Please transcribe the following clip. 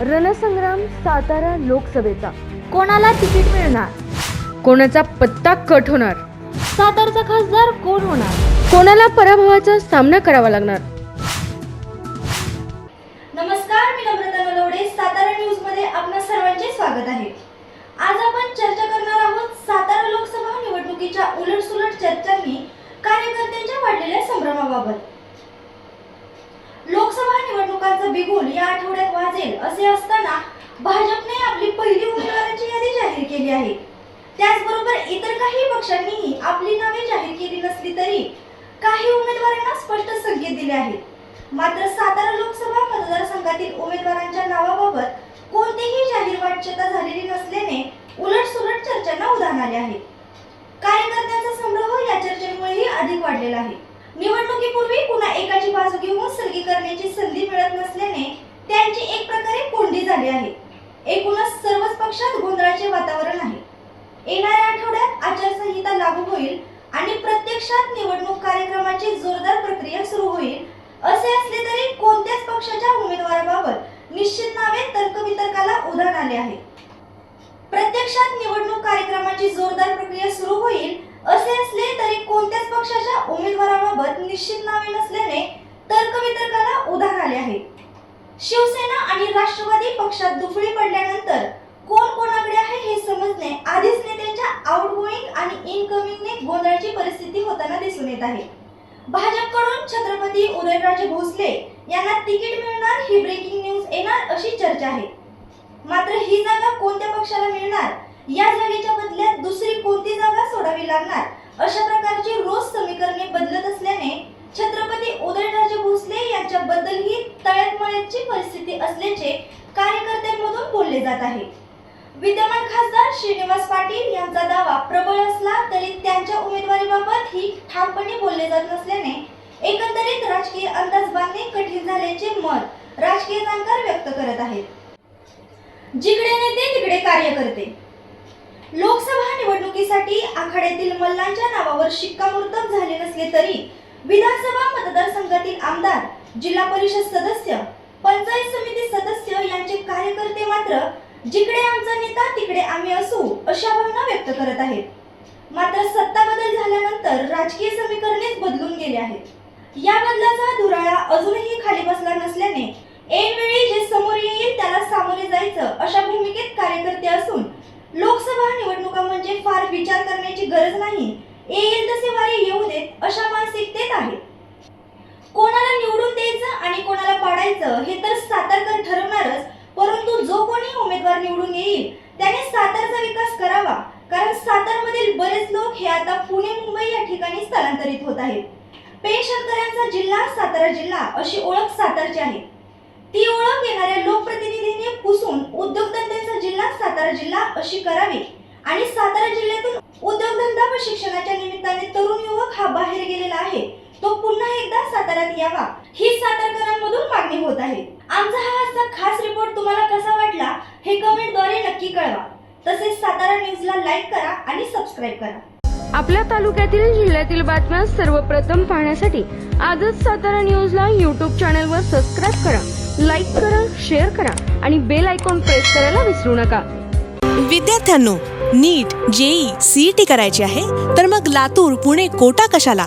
रणसंग्राम सातारा लोकसभेचा. कोणाला तिकीट मिळणार? कोणाचा पत्ता कट होणार? सातारचा खासदार कोण होणार? कोणाला पराभवाचा सामना करावा लागणार? नमस्कार मी नम्रता नलवडे सातारा न्यूजमध्ये आपल्या सर्वांचे स्वागत आहे. आज आपण चर्चा करणार आहोत सातारा लोकसभा निवडणुकीच्या उलटसुलट चर्चांनी कार्यकर्त्यांच्या वाढलेल्या संभ्रमाबाबत. लोकसभा बिगुल या आठवड्यात वाजेल असे असताना भाजपने आपली पहिली उमेदवारांची यादी जाहीर केली आहे. त्याचबरोबर इतर काही पक्षांनीही आपली नावे जाहीर केली नसली तरी काही उमेदवारांना स्पष्ट संकेत दिले आहेत. मात्र सातारा लोकसभा मतदारसंघातील उमेदवारांच्या नावाबाबत कोणतीही जाहीर वाच्यता झालेली नसल्याने उलटसुलट चर्चांना उधाण आले आहे. कार्यकर्त्यांचा संग्रह या चर्चेमुळेही अधिक वाढलेला आहे. निवडणुकीपूर्वी पुन्हा एकाची बाजू घेऊन सलगी करण्याची संधी झाले आहे. एकूणच सर्वच पक्षात गोंधळाचे वातावरण आहे. येणाऱ्या आठवड्यात आचारसंहिता लागू होईल आणि प्रत्यक्षात निवडणूक कार्यक्रमाची जोरदार प्रक्रिया सुरू होईल असे असले तरी कोणत्याच पक्षाच्या उमेदवाराबाबत निश्चित नावे तर्कवितर्काला उधाण आले आहे. प्रत्यक्षात निवडणूक कार्यक्रमाची जोरदार प्रक्रिया सुरू होईल असे असले तरी कोणत्याच पक्षाच्या उमेदवाराबाबत निश्चित नावे नसल्याने तर्कवितर्काला उधाण आले आहे. शिवसेना आणि राष्ट्रवादी पक्षात दुफळी पडल्यानंतर कोण कोणाकडे आहे हे समजणे आधीच नेत्यांच्या आउटगोईंग आणि इनकमिंगने गोंधळाची परिस्थिती होताना दिसून येत आहे. भाजपकडून छत्रपती उदयनराजे भोसले यांना तिकीट मिळणार ही ब्रेकिंग न्यूज येणार अशी चर्चा आहे. मात्र ही जागा कोणत्या पक्षाला मिळणार? या जागेच्या बदल्यात दुसरी कोणती जागा सोडावी लागणार? अशा प्रकारची रोज समीकरणे बदलत असल्याने छत्रपती उदय भोसले ही तळ्यातमळ्याची परिस्थिती असल्याचे कार्यकर्त्यांमधून बोलले जात आहे. विद्यमान खासदार श्रीनिवास पाटील यांचा दावा प्रबळ असला तरी त्यांच्या उमेदवारीबाबत ही ठामपणे बोलले जात नसल्याने एकंदरीत राजकीय अंदाज बांधणे कठीण झाल्याचे मत राजकीय जाणकार व्यक्त करत आहेत. जिकडे नेते तिकडे कार्यकर्ते. लोकसभा निवडणुकीसाठी आखाड्यातील मल्लांच्या नावावर शिक्कामोर्तब झाले नसले तरी विधानसभा मतदारसंघातील आमदार जिल्हा परिषद सदस्य पंचायत समिती सदस्य यांचे कार्यकर्ते मात्र जिकडे आमचा नेता तिकडे आम्ही असू अशा भावना व्यक्त करत आहेत. मात्र सत्ता बदल झाल्यानंतर राजकीय समीकरणेच बदलून गेले आहेत. या बदलाचा धुराळा अजूनही खाली बसला नसल्याने ऐनवेळी जे समोर येईल त्याला सामोरे जायचं अशा भूमिकेत कार्यकर्ते असून लोकसभा निवडणुका म्हणजे फार विचार करण्याची गरज नाही. येईल तसे वारे येऊ देत अशा मानसिकतेत आहे कोणाला निवडून द्यायचं आणि करायचं हे तर सातारकर ठरवणारच परंतु जो कोणी उमेदवार निवडून येईल त्याने सातारचा विकास करावा. कारण सातारमधील बरेच लोक हे आता पुणे मुंबई या ठिकाणी स्थलांतरित होत आहेत. पेनशनकरांचा जिल्हा सातारा जिल्हा अशी ओळख सातारची आहे. ती ओळख येणाऱ्या लोकप्रतिनिधींनी पुसून उद्योगधंद्यांचा जिल्हा सातारा जिल्हा अशी करावी आणि सातारा जिल्ह्यातून उद्योगधंदा व शिक्षणाच्या निमित्ताने तरुण युवक हा बाहेर गेलेला आहे. तो पुन्हा एकदा साताऱ्यात यावा. ही सातारकरांमधून मागणी होत आहे. आमचा हा आजचा खास रिपोर्ट तुम्हाला कसा वाटला हे कमेंटद्वारे नक्की कळवा. तसेच सातारा न्यूजला लाईक करा आणि सबस्क्राईब करा. आपल्या तालुक्यातील जिल्ह्यातील बातम्या सर्वप्रथम पाहण्यासाठी आजच सातारा न्यूजला युट्यूब चॅनलवर सबस्क्राईब करा लाईक करा शेअर करा आणि बेल आयकॉन प्रेस करायला विसरू नका. विद्यार्थ्यांनो नीट जेई सीईटी करायची आहे तर मग लातूर पुणे कोटा कशाला?